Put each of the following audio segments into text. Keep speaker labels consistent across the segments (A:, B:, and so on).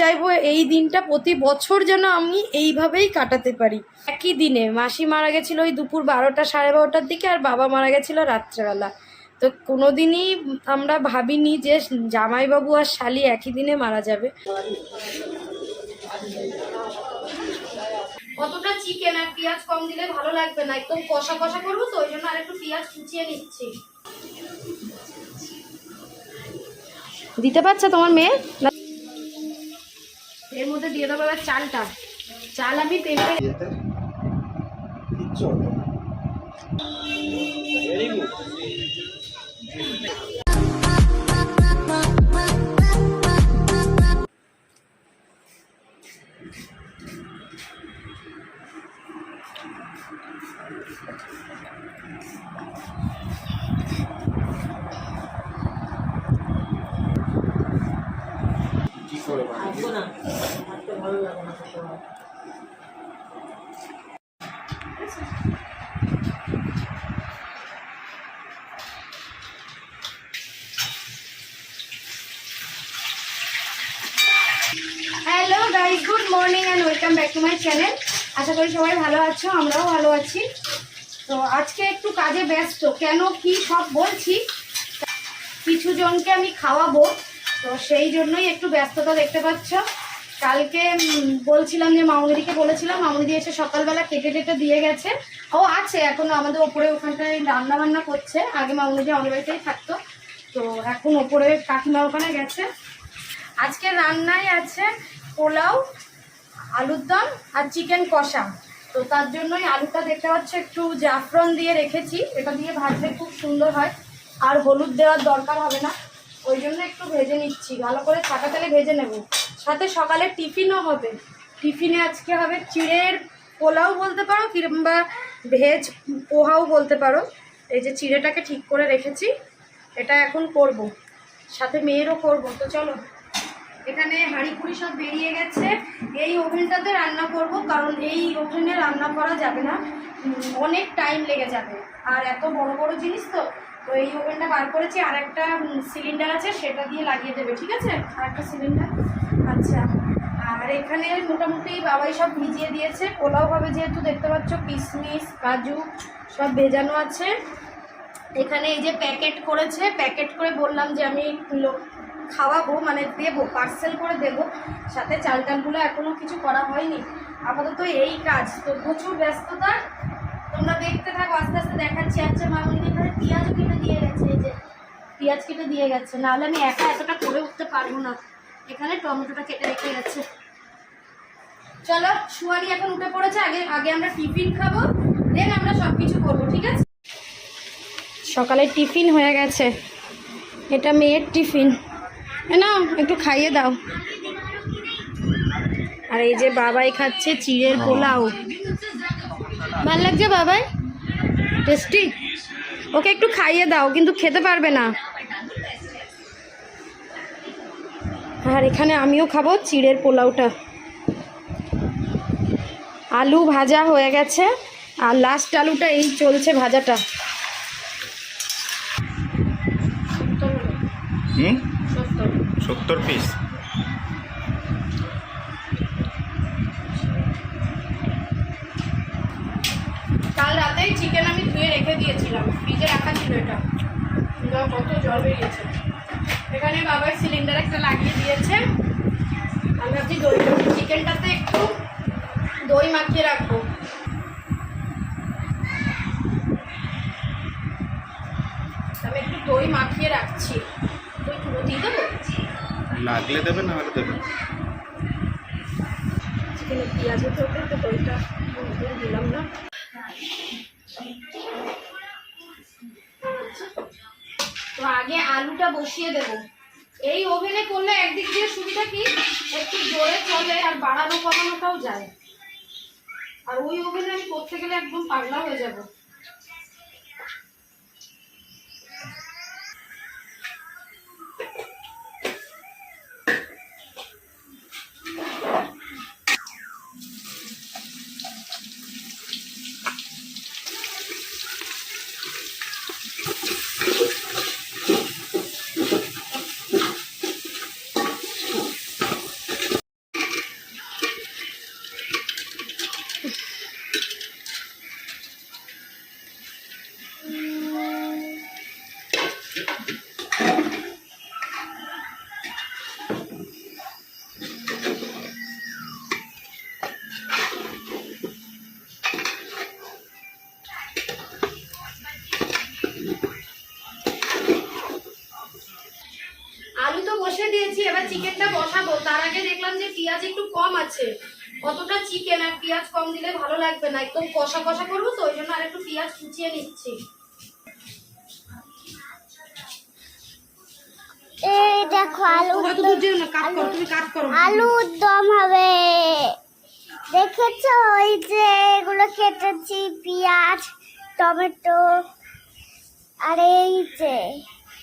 A: চাইব এই দিনটা প্রতি বছর যেন আমি এইভাবেই কাটাতে পারি। একই দিনে মাসি মারা গেছিল ওই দুপুর বারোটা সাড়ে বারোটার দিকে আর বাবা মারা গেছিল রাত্রেবেলা। তো কোনোদিনই আমরা ভাবিনি যে জামাইবাবু আর শালি একই দিনে মারা যাবে। কতটা চিকেন আর পেঁয়াজ কম দিলে ভালো লাগবে না? একদম কষা কষা করব তো ওই জন্য আর একটু পেঁয়াজ কুচিয়ে নিচ্ছি। দিতে পারছে তোমার মেয়ে? এর মধ্যে দিয়ে দেবো এবার চালটা। চাল আমি পেঁপে
B: ইয়েতে কিচ্ছু করে
A: hello guys good morning and welcome back to my channel আশা করি সবাই ভালো আছো আমরাও ভালো আছি। তো আজকে একটু কাজে ব্যস্ত। কেন কি সব বলছি? কিছু জনকে আমি খাওয়াবো। তো সেই জন্যই একটু ব্যস্ততা দেখতে পাচ্ছ। কালকে বলছিলাম যে মামুনিদিকে বলেছিলাম, মামুনিদি এসে সকালবেলা কেটে টেটে দিয়ে গেছে। ও আছে এখন, আমাদের ওপরে ওখানটায় রান্না বান্না করছে। আগে মামুনিদি আমাদের বাড়িতেই থাকতো। তো এখন ওপরে কাকিমা ওখানে গেছে। আজকে রান্নায় আছে পোলাও, আলুর দম আর চিকেন কষা। তো তার জন্যই আলুটা দেখতে পাচ্ছ, একটু জাফরন দিয়ে রেখেছি। এটা দিয়ে ভাজলে খুব সুন্দর হয়। আর হলুদ দেওয়ার দরকার হবে না। ওই জন্য একটু ভেজে নিচ্ছি। ভালো করে ছাকা তেলে ভেজে নেব। সাথে সকালে টিফিনও হবে। টিফিনে আজকে হবে চিড়ের পোলাও বলতে পারো কিংবা ভেজ পোহাও বলতে পারো। এই যে চিড়েটাকে ঠিক করে রেখেছি। এটা এখন করব। সাথে মেয়েরও করব। তো চলো। এখানে হাঁড়ি কুড়ি সব বেরিয়ে গেছে। এই ওভেনটাতে রান্না করব কারণ এই ওভেনে রান্না করা যাবে না। অনেক টাইম লেগে যাবে। আর এত বড় বড় জিনিস তো তো এই ওভেনটা বার করেছি আর একটা সিলিন্ডার আছে, সেটা দিয়ে লাগিয়ে দেবে, ঠিক আছে? আর একটা সিলিন্ডার আচ্ছা। আর এখানে মোটামুটি বাবাই সব ভিজিয়ে দিয়েছে, পোলাও হবে যেহেতু, দেখতে পাচ্ছ কিশমিশ কাজু, সব ভেজানো আছে। এখানে এই যে প্যাকেট করেছে, প্যাকেট করে বললাম যে আমি খাওয়াবো মানে দেবো পার্সেল করে দেবো। সাথে চাল টালগুলো এখনও কিছু করা হয়নি। আপাতত এই কাজ, তো প্রচুর ব্যস্ততা তোমরা দেখতে থাকো আস্তে আস্তে দেখাচ্ছি। আচ্ছা মা মামনি এখানে পেঁয়াজও কেটে দিয়ে গেছে এই যে পেঁয়াজ কেটে দিয়ে গেছে। নাহলে আমি একা এতটা করে উঠতে পারব না। এখানে টমেটোটা কেটে রেখে গেছে। চলো শুয়ারি এখন উঠে পড়েছে। আগে আগে আমরা টিফিন খাব দেন আমরা সব কিছু করব ঠিক আছে? সকালে টিফিন হয়ে গেছে। এটা মেয়ের টিফিন। নাও একটু খাইয়ে দাও। আর এই যে বাবাই খাচ্ছে চিড়ের পোলাও। ভালো লাগছে বাবাই? টেস্টি ওকে একটু খাইয়ে দাও কিন্তু খেতে পারবে না। আর এখানে আমিও খাব চিড়ের পোলাওটা। আলু ভাজা হয়ে গেছে আর লাস্ট আলুটা এই চলছে ভাজাটা।
B: সত্তর। পিস
A: কাল রাতেই চিকেন আমি ধুয়ে রেখে দিয়েছিলাম ফ্রিজে রাখা ছিল এটা। কত জল বেরিয়েছে। এখানে বাবার সিলিন্ডার একটা লাগিয়ে দিয়েছে। আমি ভাবছি দই চিকেনটাতে একটু দই মাখিয়ে রাখব। আমি একটু দই মাখিয়ে রাখছি। দই পুরো দিয়ে দেবো?
B: লাগলে দেবে না হলে দেবে
A: চিকেনে পেঁয়াজ হতে হতে তো দইটা দিলাম না। আলুটা বসিয়ে দেব। এই ওভেনে করলে একদিক দিয়ে সুবিধা কি? একটু জোরে চলে আর বাড়ানো কমানোটাও যায়। আর ওই ওভেনে আমি করতে গেলে একদম পাগলা হয়ে যাব। তার আগে দেখলাম যে পেঁয়াজ একটু কম আছে। কতটা চিকেন আর পেঁয়াজ কম দিলে ভালো লাগবে না একদম কষা কষা করব তো ওই জন্য আর একটু পেঁয়াজ কুচিয়ে নিচ্ছি।
C: এই দেখো আলু
A: হয়তো দুধ দিও না কাট করো তুমি কাট করো।
C: আলুর দম হবে। দেখেছ ওই যে এগুলো কেটেছি পেঁয়াজ টমেটো আর এই যে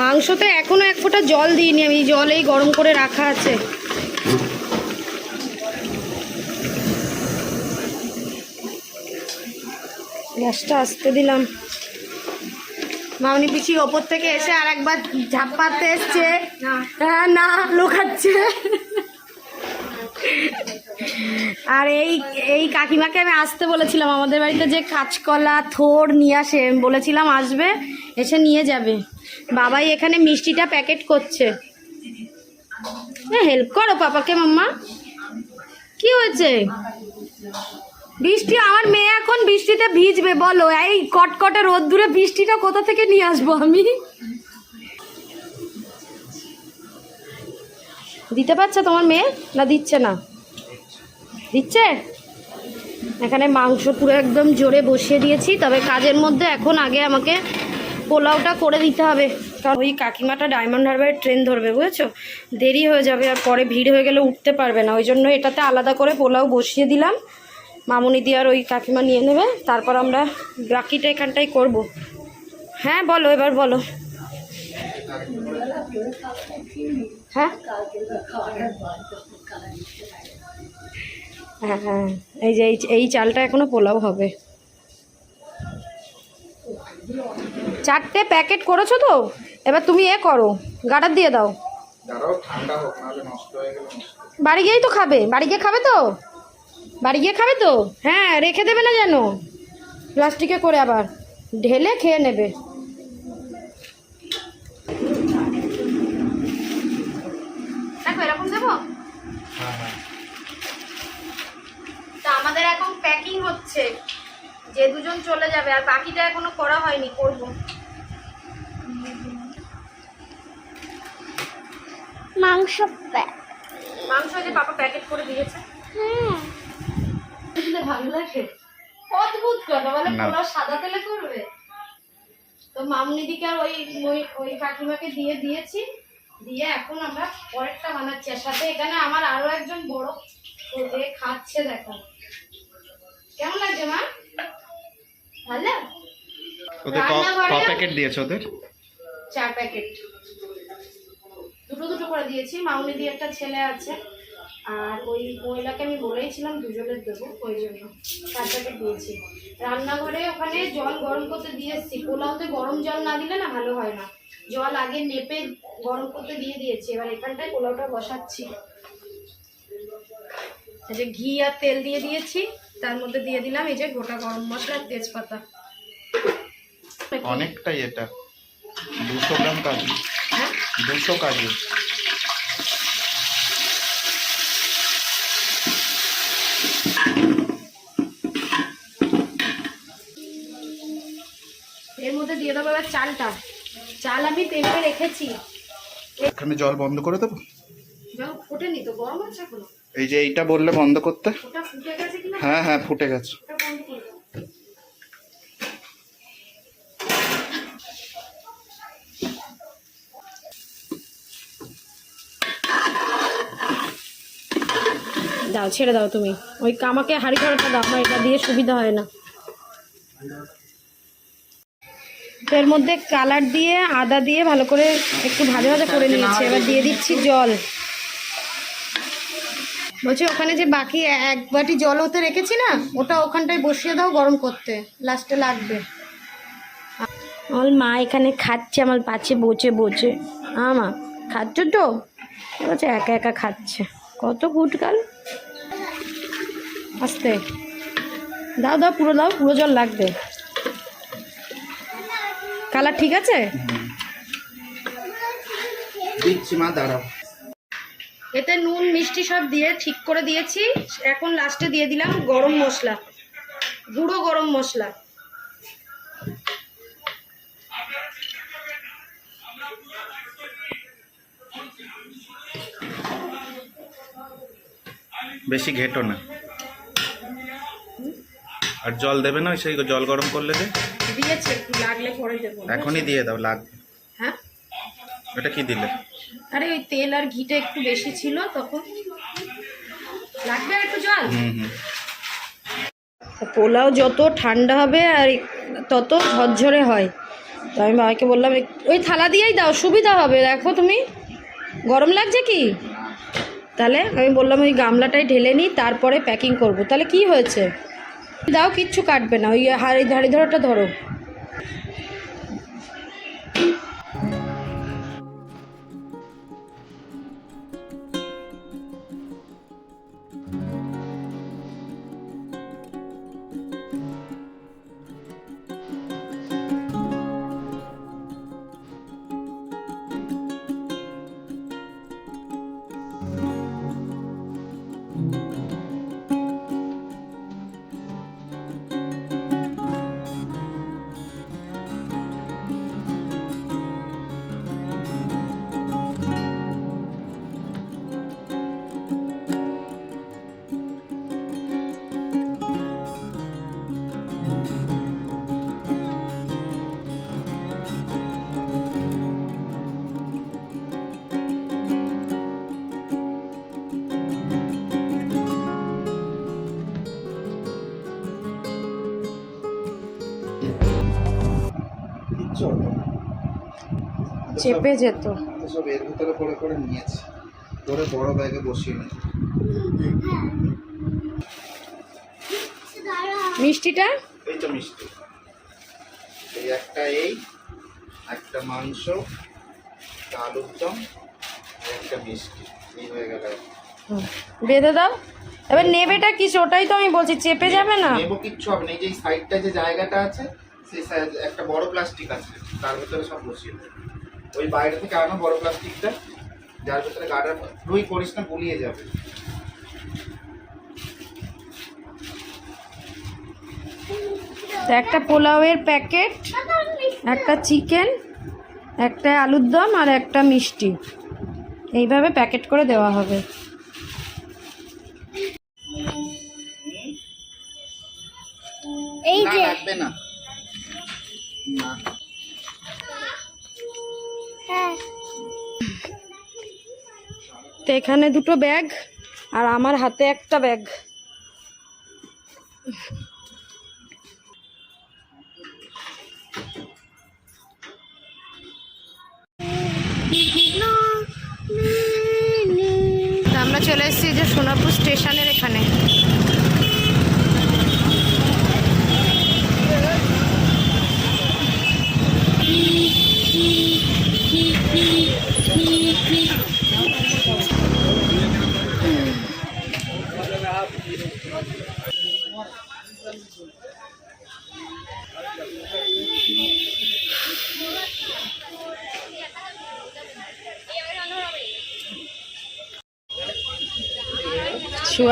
A: মাংসতে এখনও এক ফোঁটা জল দিইনি আমি জলেই গরম করে রাখা আছে। গ্যাসটা আসতে দিলাম। মামনি পিসি ওপর থেকে এসে আর একবার ঝাপ্পাতে এসছে। হ্যাঁ না লোকাচ্ছে। আর এই এই কাকিমাকে আমি আসতে বলেছিলাম আমাদের বাড়িতে যে কাঁচকলা থোড় নিয়ে আসে বলেছিলাম আসবে। এসে নিয়ে যাবে। বাবাই এখানে মিষ্টিটা প্যাকেট করছে। হেল্প করো পাপাকে, মাম্মা। কি হয়েছে? বৃষ্টি, আমার মেয়ে এখন বৃষ্টিতে ভিজবে, বলো। এই কটকটে রোদ রোদ্দুরে বৃষ্টিটা কোথা থেকে নিয়ে আসব আমি? দিতে পারছে তোমার মেয়ে না দিচ্ছে না? দিচ্ছে? এখানে মাংস পুরো একদম জোরে বসিয়ে দিয়েছি, তবে কাজের মধ্যে এখন আগে আমাকে পোলাওটা করে দিতে হবে। কারণ ওই কাকিমাটা ডায়মন্ড হারবারের ট্রেন ধরবে, বুঝেছ? দেরি হয়ে যাবে আর পরে ভিড় হয়ে গেলে উঠতে পারবে না। ওই জন্য এটাতে আলাদা করে পোলাও বসিয়ে দিলাম। মামুনি দিয়ে আর ওই কাকিমা নিয়ে নেবে। তারপর আমরা বাকিটা এখানটাই করব। হ্যাঁ বলো, এবার বলো। হ্যাঁ? হ্যাঁ হ্যাঁ। এই যে এই- চালটা এখনও পোলাও হবে। চারটে প্যাকেট করেছ তো? এবার তুমি এ করো গাডার দিয়ে দাও। বাড়ি গিয়েই তো খাবে বাড়ি গিয়ে খাবে তো? বাড়ি গিয়ে খাবে তো? হ্যাঁ রেখে দেবে না যেন? প্লাস্টিকে করে আবার ঢেলে খেয়ে নেবে। দেখো এরকম দেবো?
B: হ্যাঁ হ্যাঁ।
A: তা আমাদের এখন প্যাকিং হচ্ছে। যে দুজন চলে যাবে আর বাকিটা এখনও করা হয়নি করব।
C: মাংস
A: মাংস যে পাপা প্যাকেট করে দিয়েছে। দিলে ভালো লাগে। অদ্ভুত কথা বলে
B: না।
A: পোলাও সাদা তেলে করবে? তো মামনি আর ওই ওই ওই কাকিমাকে দিয়ে দিয়েছি। দিয়ে এখন আমরা পরেরটা বানাচ্ছি। আর সাথে এখানে আমার আরও একজন বড় এ খাচ্ছে দেখো। কেমন লাগছে মা? ভালো?
B: ওদের ক প্যাকেট দিয়েছে ওদের?
A: চার প্যাকেট। দুটো দুটো করে দিয়েছি। মাউনি দিয়ে একটা ছেলে আছে। আর ওই মহিলাকে আমি বলেইছিলাম দুজনের দেবো ওই জন্য চার প্যাকেট দিয়েছি। রান্নাঘরে ওখানে জল গরম করতে দিয়ে এসেছি। পোলাওতে গরম জল না দিলে না ভালো হয় না। জল আগে নেপে গরম করতে দিয়ে দিয়েছি। এবার এখানটায় পোলাওটা বসাচ্ছি। যে ঘি আর তেল দিয়ে দিয়েছি। তার মধ্যে দিয়ে দিলাম এই যে গোটা গরম মশলা তেজপাতা।
B: অনেকটাই এটা। দুশো গ্রাম কাজু।
A: হ্যাঁ?
B: দুশো কাজু।
A: এর মধ্যে দিয়ে দেবো এবার চালটা। চাল আমি পেঁপে রেখেছি।
B: এখানে জল বন্ধ করে দেবো?
A: জল ফোটেনি তো গরম আছে এখনও।
B: এই যে এইটা বললে বন্ধ করতে? হ্যাঁ হ্যাঁ ফুটে গেছে।
A: দাও। ছেড়ে দাও তুমি। ওই আমাকে হাড়ি করাটা দাও আমার এটা দিয়ে সুবিধা হয় না। তো এর মধ্যে কালার দিয়ে আদা দিয়ে ভালো করে একটু ভাজা ভাজা করে নিয়েছি। এবার দিয়ে দিচ্ছি জল। বলছি ওখানে যে বাকি এক বাটি জল ওতে রেখেছি না ওটা ওখানটায় বসিয়ে দাও গরম করতে লাস্টে লাগবে। আমার মা এখানে খাচ্ছে আমার পাশে বচে বচে। আমা খাচ্ছ তো? বলছে একা একা খাচ্ছে। কত গুটকাল আস্তে। দাও দাও পুরো দাও পুরো জল লাগবে। কালার ঠিক আছে?
B: দিচ্ছি মা দাঁড়াও।
A: এতে নুন মিষ্টি সব দিয়ে ঠিক করে দিয়েছি। এখন লাস্টে দিয়ে দিলাম গরম মশলা গুঁড়ো গরম মশলা।
B: বেশি ঘেটো না। আর জল দেবে না সেই জল গরম করলে যে?
A: দিয়েছি লাগলে পরে দেবো।
B: এখনই দিয়ে দাও লাগবে
A: হ্যাঁ?
B: এটা কি দিলে?
A: আরে ওই তেল আর ঘিটা একটু বেশি ছিল তখন। লাগবে একটু জল?
B: হুম হুম।
A: পোলাও যত ঠান্ডা হবে আর তত ঝরঝরে হয়। তো আমি বাবাকে বললাম ওই থালা দিয়েই দাও সুবিধা হবে দেখো তুমি। গরম লাগছে কি? তাহলে আমি বললাম ওই গামলাটাই ঢেলে নিই তারপরে প্যাকিং করব। তাহলে কি হয়েছে? দাও কিচ্ছু কাটবে না ওই হাড়ি ধাড়ি ধরাটা ধরো। চেপে যেত।
B: সব এর ভিতরে করে করে নিয়েছি। করে বড় ব্যাগে বসিয়ে নিই
A: মিষ্টিটা?
B: এই তো মিষ্টি। এই একটা এই একটা মাংস আলুর দম একটা মিষ্টি। এই হয়ে গেল
A: বেঁধে দাও। এবার নেবেটা কি ওটাই তো আমি বলছি চেপে যাবে না?
B: নেব কিচ্ছু হবে না। এই যে সাইডটা যে জায়গাটা আছে সেই একটা বড় প্লাস্টিক আছে। তার ভিতরে সব বসিয়ে দেবে। ওই বাইরে থেকে আনো বড় প্লাস্টিকটা যার ভিতরে গার্ডার রুই করিস না গুলিয়ে যাবে।
A: একটা পোলাওয়ের প্যাকেট একটা চিকেন একটা আলুর দম আর একটা মিষ্টি। এইভাবে প্যাকেট করে দেওয়া হবে।
C: এই
B: না
C: যে
B: লাগবে না। না।
A: তো এখানে দুটো ব্যাগ আর আমার হাতে একটা ব্যাগ। আমরা চলে এসেছি যে সোনারপুর স্টেশনের এখানে।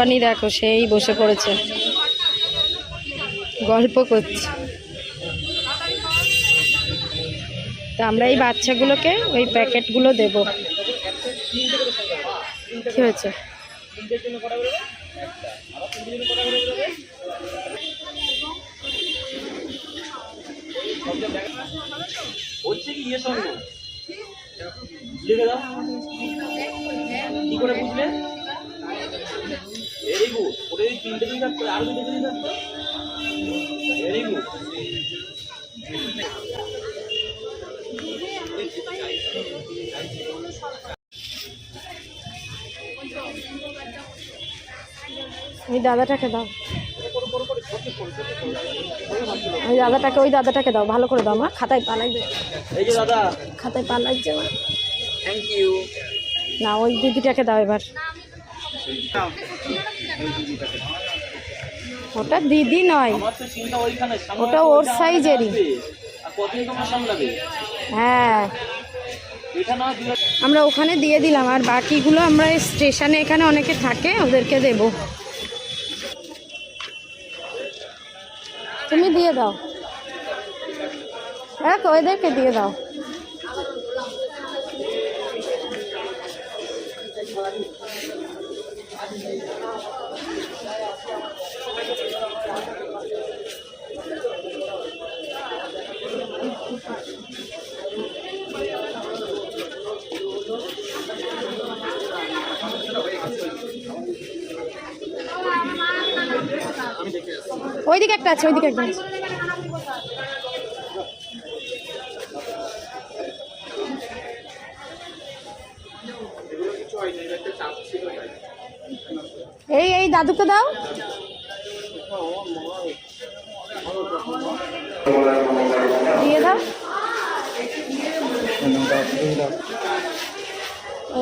A: সুয়ানি দেখো, সেই বসে পড়েছে। গল্প করছে। তা আমরা এই বাচ্চাগুলোকে ওই প্যাকেটগুলো দেব। কি হয়েছে?
D: ইয়ে কি করে বুঝলে? গুড ওটা যদি তিনটে দিন থাকতো আরও দুটো দিন থাকতো ভেরি গুড
A: ওই দাদাটাকে দাও। ওই দাদাটাকে ওই দাদাটাকে দাও ভালো করে দাও মা। খাতায়
D: এই যে দাদা।
A: খাতায় পালাইছে মা।
D: থ্যাংক ইউ
A: না ওই দিদিটাকে দাও এবার। ওটা দিদি নয়। ওটা ওর সাইজেরই। হ্যাঁ। আমরা ওখানে দিয়ে দিলাম আর বাকিগুলো আমরা স্টেশনে এখানে অনেকে থাকে ওদেরকে দেব। তুমি দিয়ে দাও। এক ওদেরকে দিয়ে দাও। ওইদিকে একটা আছে, ওইদিকে একটা আছে। এই এই দাদুকে দাও। দিয়ে দাও। ও,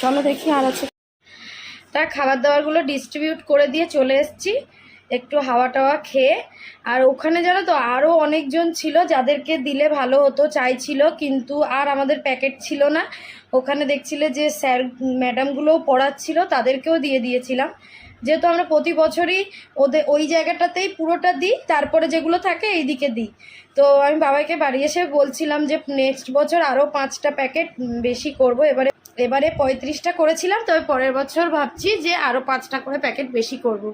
A: চলো দেখি আর আছে তার খাবার দাবারগুলো ডিস্ট্রিবিউট করে দিয়ে চলে এসেছি, একটু হাওয়া টাওয়া খেয়ে। আর ওখানে জানো তো আরও অনেকজন ছিল যাদেরকে দিলে ভালো হতো, চাইছিল, কিন্তু আর আমাদের প্যাকেট ছিল না। ওখানে দেখছিলে যে স্যার ম্যাডামগুলোও পড়াচ্ছিল, তাদেরকেও দিয়ে দিয়েছিলাম। যেহেতু আমরা প্রতি বছরই ওদের ওই জায়গাটাতেই পুরোটা দিই, তারপরে যেগুলো থাকে এই দিকে দিই। তো আমি বাবাকে বাড়ি এসে বলছিলাম যে, নেক্সট বছর আরও পাঁচটা প্যাকেট বেশি করব। এবারে এবারে পঁয়ত্রিশটা করেছিলাম, তবে পরের বছর ভাবছি যে আরও পাঁচটা করে প্যাকেট বেশি করব।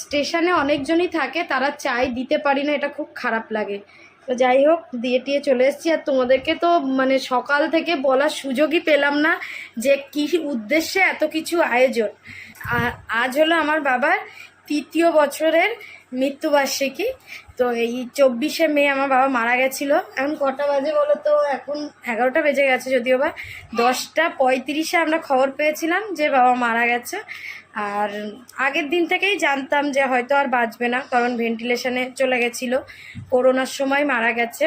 A: স্টেশনে অনেকজনই থাকে, তারা চাই দিতে পারি না, এটা খুব খারাপ লাগে। তো যাই হোক, দিয়ে টিয়ে চলে এসেছি, আর তোমাদেরকে তো মানে সকাল থেকে বলার সুযোগই পেলাম না যে কি উদ্দেশ্যে এত কিছু আয়োজন। আজ হলো আমার বাবার তৃতীয় বছরের মৃত্যুবার্ষিকী। তো এই চব্বিশে মে আমার বাবা মারা গেছিল। এখন কটা বাজে বলো তো এখন এগারোটা বেজে গেছে যদিও বা। দশটা পঁয়ত্রিশে আমরা খবর পেয়েছিলাম যে বাবা মারা গেছে। আর আগের দিন থেকেই জানতাম যে হয়তো আর বাঁচবে না, কারণ ভেন্টিলেশনে চলে গেছিল। করোনার সময় মারা গেছে।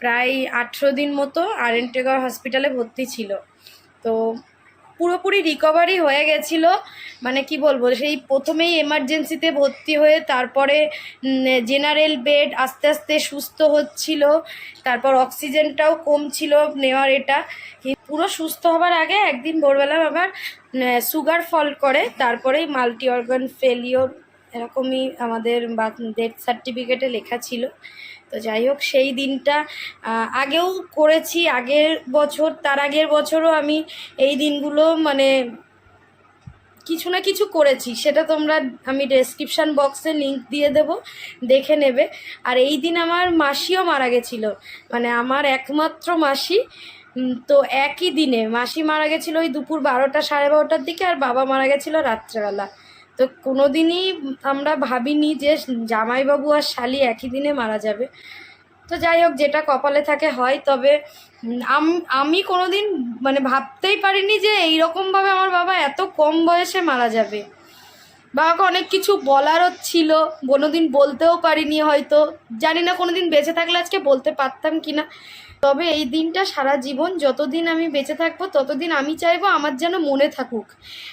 A: প্রায় আঠেরো দিন মতো আর এন টেগর হসপিটালে ভর্তি ছিল। তো পুরোপুরি রিকভারি হয়ে গেছিল। মানে কি বলব, সেই প্রথমেই এমার্জেন্সিতে ভর্তি হয়ে তারপরে জেনারেল বেড আস্তে আস্তে সুস্থ হচ্ছিল। তারপর অক্সিজেনটাও কম ছিল নেওয়ার এটা। পুরো সুস্থ হবার আগে একদিন ভোরবেলা আবার সুগার ফল করে, তারপরেই মাল্টি অর্গান ফেলিওর এরকমই আমাদের ডেথ সার্টিফিকেটে লেখা ছিল। তো যাই হোক, সেই দিনটা আগেও করেছি, আগের বছর, তার আগের বছরও আমি এই দিনগুলো মানে কিছু না কিছু করেছি। সেটা তোমরা আমি ডেসক্রিপশান বক্সে লিংক দিয়ে দেব, দেখে নেবে। আর এই দিন আমার মাসিও মারা গেছিল। মানে আমার একমাত্র মাসি। তো একই দিনে মাসি মারা গেছিল ওই দুপুর বারোটা সাড়ে বারোটার দিকে আর বাবা মারা গেছিল রাত্রেবেলা। তো কোনো দিনই আমরা ভাবিনি যে জামাইবাবু আর শালি একই দিনে মারা যাবে। তো যাই হোক, যেটা কপালে থাকে হয়, তবে আম- আমি কোনোদিন মানে ভাবতেই পারিনি যে এইরকমভাবে আমার বাবা এত কম বয়সে মারা যাবে। বাবাকে অনেক কিছু বলারও ছিল, কোনোদিন বলতেও পারিনি হয়তো। জানি না কোনোদিন বেঁচে থাকলে আজকে বলতে পারতাম কি না তবে এই দিনটা সারা জীবন যতদিন আমি বেঁচে থাকব, ততদিন আমি চাইব আমার যেন মনে থাকুক।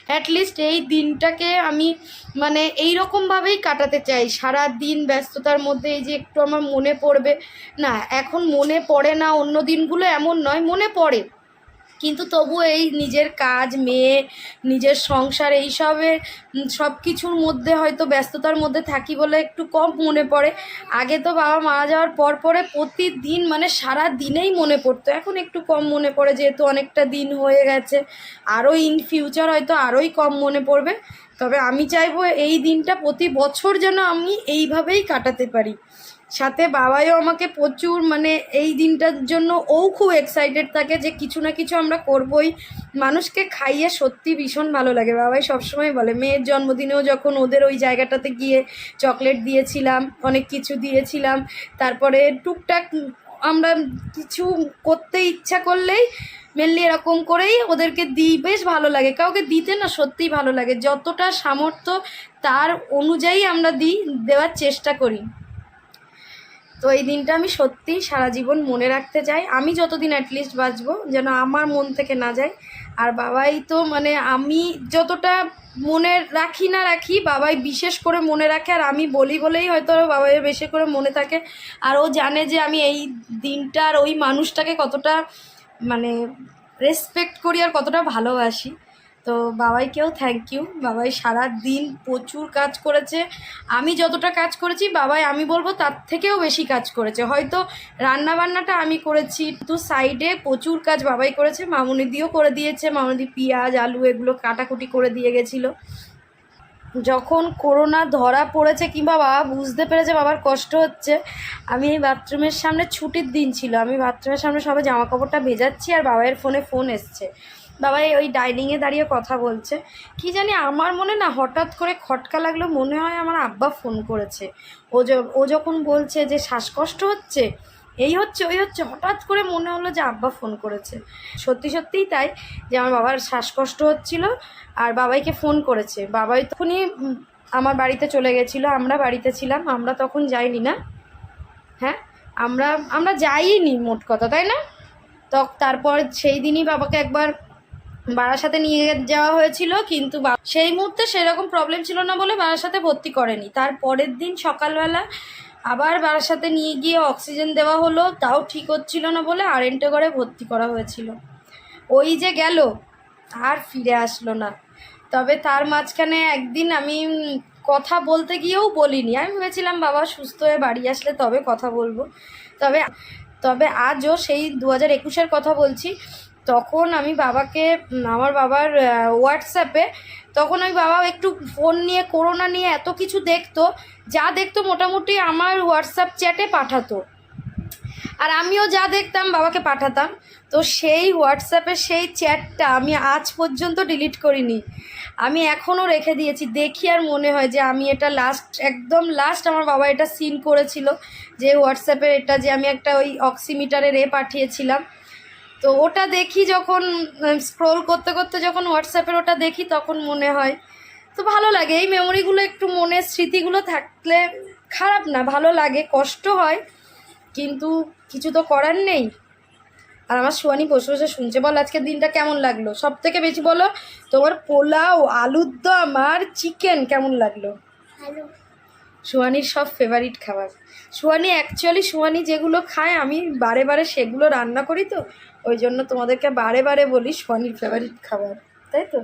A: অ্যাটলিস্ট এই দিনটাকে আমি মানে এই রকমভাবেই কাটাতে চাই। সারা দিন ব্যস্ততার মধ্যে এই যে একটু আমার মনে পড়বে। না, এখন মনে পড়ে না অন্য দিনগুলো এমন নয়, মনে পড়ে। কিন্তু তবু এই নিজের কাজ, মেয়ে, নিজের সংসার এইসবের সব কিছুর মধ্যে হয়তো ব্যস্ততার মধ্যে থাকি বলে একটু কম মনে পড়ে। আগে তো বাবা মারা যাওয়ার পর পরে প্রতিদিন মানে সারা দিনেই মনে পড়তো। এখন একটু কম মনে পড়ে যেহেতু অনেকটা দিন হয়ে গেছে। আরও ইন ফিউচার হয়তো আরোই কম মনে পড়বে। তবে আমি চাইব এই দিনটা প্রতি বছর যেন আমি এইভাবেই কাটাতে পারি। সাথে বাবাইও আমাকে প্রচুর মানে এই দিনটার জন্য ও খুব এক্সাইটেড থাকে যে কিছু না কিছু আমরা করবই। মানুষকে খাইয়ে সত্যি ভীষণ ভালো লাগে। বাবাই সবসময় বলে, মেয়ের জন্মদিনেও যখন ওদের ওই জায়গাটাতে গিয়ে চকলেট দিয়েছিলাম, অনেক কিছু দিয়েছিলাম, তারপরে টুকটাক আমরা কিছু করতে ইচ্ছা করলেই মেনলি এরকম করেই ওদেরকে দিই। বেশ ভালো লাগে। কাউকে দিতে না সত্যিই ভালো লাগে। যতটা সামর্থ্য তার অনুযায়ী আমরা দিই, দেওয়ার চেষ্টা করি। তো এই দিনটা আমি সত্যিই সারা জীবন মনে রাখতে চাই। আমি যতদিন অ্যাটলিস্ট বাঁচবো, যেন আমার মন থেকে না যায়। আর বাবাই তো মানে আমি যতটা মনে রাখি না রাখি, বাবাই বিশেষ করে মনে রাখে, আর আমি বলি বলেই হয়তো বাবাই বেশি করে মনে থাকে। আর ও জানে যে আমি এই দিনটার ওই মানুষটাকে কতটা মানে রেসপেক্ট করি আর কতটা ভালোবাসি। তো বাবাইকেও থ্যাংক ইউ বাবাই সারা দিন প্রচুর কাজ করেছে। আমি যতটা কাজ করেছি, বাবাই আমি বলব তার থেকেও বেশি কাজ করেছে। হয়তো রান্না বান্নাটা আমি করেছি তো সাইডে প্রচুর কাজ বাবাই করেছে। মামুনি দিয়েও করে দিয়েছে, মামুনি পেঁয়াজ, আলু এগুলো কাটাকুটি করে দিয়ে গেছিল। যখন করোনা ধরা পড়েছে কিংবা বাবা বুঝতে পেরেছে বাবার কষ্ট হচ্ছে, আমি এই বাথরুমের সামনে ছুটির দিন ছিল। আমি বাথরুমের সামনে সবাই জামা কাপড়টা ভেজাচ্ছি আর বাবাইয়ের ফোনে ফোন এসছে। বাবাই ওই ডাইনিংয়ে দাঁড়িয়ে কথা বলছে। কি জানি আমার মনে না হঠাৎ করে খটকা লাগল, মনে হয় আমার আব্বা ফোন করেছে। ও ও যখন বলছে যে শ্বাসকষ্ট হচ্ছে, এই হচ্ছে, ওই হচ্ছে, হঠাৎ করে মনে হলো যে আব্বা ফোন করেছে। সত্যি সত্যিই তাই যে আমার বাবার শ্বাসকষ্ট হচ্ছিল আর বাবাইকে ফোন করেছে। বাবাই তখনই আমার বাড়িতে চলে গেছিল, আমরা বাড়িতে ছিলাম, আমরা তখন যাইনি না। হ্যাঁ? আমরা আমরা যাইনি, মোট কথা, তাই না? তো তারপর সেই দিনই বাবাকে একবার বারাসাতে নিয়ে যাওয়া হয়েছিল, কিন্তু সেই মুহূর্তে সেরকম প্রবলেম ছিল না বলে বারাসাতে ভর্তি করেনি। তার পরের দিন সকালবেলা আবার বারাসাতে নিয়ে গিয়ে অক্সিজেন দেওয়া হলো, তাও ঠিক হচ্ছিল না বলে আরেন্টে করে ভর্তি করা হয়েছিল। ওই যে গেল, আর ফিরে আসলো না। তবে তার মাঝখানে একদিন আমি কথা বলতে গিয়েও বলিনি। আমি ভেবেছিলাম, বাবা সুস্থ হয়ে বাড়ি আসলে তবে কথা বলব। তবে তবে আজও সেই দু হাজার একুশের কথা বলছি। তখন আমি বাবাকে, আমার বাবার হোয়াটসঅ্যাপে তখন আমি বাবা একটু ফোন নিয়ে করোনা নিয়ে এত কিছু দেখতো, যা দেখতো মোটামুটি আমার হোয়াটসঅ্যাপ চ্যাটে পাঠাতো। আর আমিও যা দেখতাম বাবাকে পাঠাতাম। তো সেই হোয়াটসঅ্যাপের সেই চ্যাটটা আমি আজ পর্যন্ত ডিলিট করিনি। আমি এখনও রেখে দিয়েছি। দেখি আর মনে হয় যে আমি এটা লাস্ট একদম লাস্ট আমার বাবা এটা সিন করেছিল যে হোয়াটসঅ্যাপের এটা যে আমি একটা ওই অক্সিমিটারের এ পাঠিয়েছিলাম। তো ওটা দেখি যখন স্ক্রোল করতে করতে যখন হোয়াটসঅ্যাপের ওটা দেখি তখন মনে হয়। তো ভালো লাগে এই মেমোরিগুলো একটু মনে স্মৃতিগুলো থাকলে খারাপ না ভালো লাগে কষ্ট হয়। কিন্তু কিছু তো করার নেই। আর আমার সোয়ানি বসে বসে শুনছে বল আজকের দিনটা কেমন লাগল? সব থেকে বেশি বলো তোমার পোলাও আলুর দম আর চিকেন কেমন লাগল? সুয়ানির সব ফেভারিট খাবার। সুয়ানি অ্যাকচুয়ালি সুয়ানি যেগুলো খায় আমি বারে বারে সেগুলো রান্না করি তো ওই জন্য তোমাদেরকে বারে বারে বলি সুয়ানির ফেভারিট খাবার তাই তো?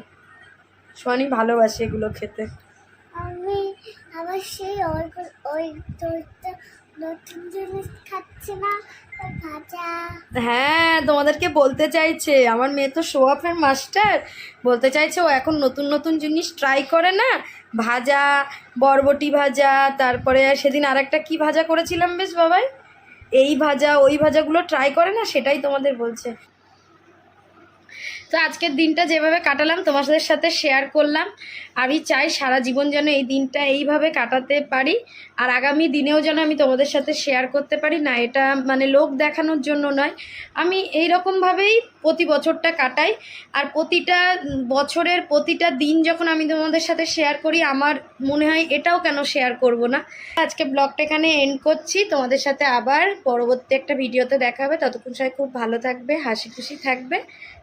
A: সুয়ানি ভালোবাসে এগুলো খেতে।
C: আমি আবার সেই ওই ওই নতুন জিনিস খাচ্ছে না
A: হ্যাঁ তোমাদেরকে বলতে চাইছে আমার মেয়ে তো শো অফের মাস্টার বলতে চাইছে ও এখন নতুন নতুন জিনিস ট্রাই করে না ভাজা বরবটি ভাজা তারপরে সেদিন আর একটা কী ভাজা করেছিলাম বেশ বাবাই? এই ভাজা ওই ভাজাগুলো ট্রাই করে না? সেটাই তোমাদের বলছে। তো আজকের দিনটা যেভাবে কাটালাম তোমাদের সাথে শেয়ার করলাম। আমি চাই সারা জীবন যেন এই দিনটা এইভাবে কাটাতে পারি, আর আগামী দিনেও যেন আমি তোমাদের সাথে শেয়ার করতে পারি। না, এটা মানে লোক দেখানোর জন্য নয়। আমি এই রকমভাবেই প্রতি বছরটা কাটাই, আর প্রতিটা বছরের প্রতিটা দিন যখন আমি তোমাদের সাথে শেয়ার করি, আমার মনে হয় এটাও কেন শেয়ার করব না? আজকে ব্লগটা এখানে এন্ড করছি। তোমাদের সাথে আবার পরবর্তী একটা ভিডিওতে দেখা হবে। ততক্ষণ সবাই খুব ভালো থাকবে, হাসি খুশি থাকবে।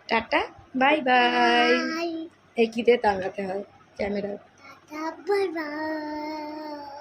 A: Tata bye bye. এই কী দিয়ে তাঙ্গাতে হয় ক্যামেরা
C: বাই বাই।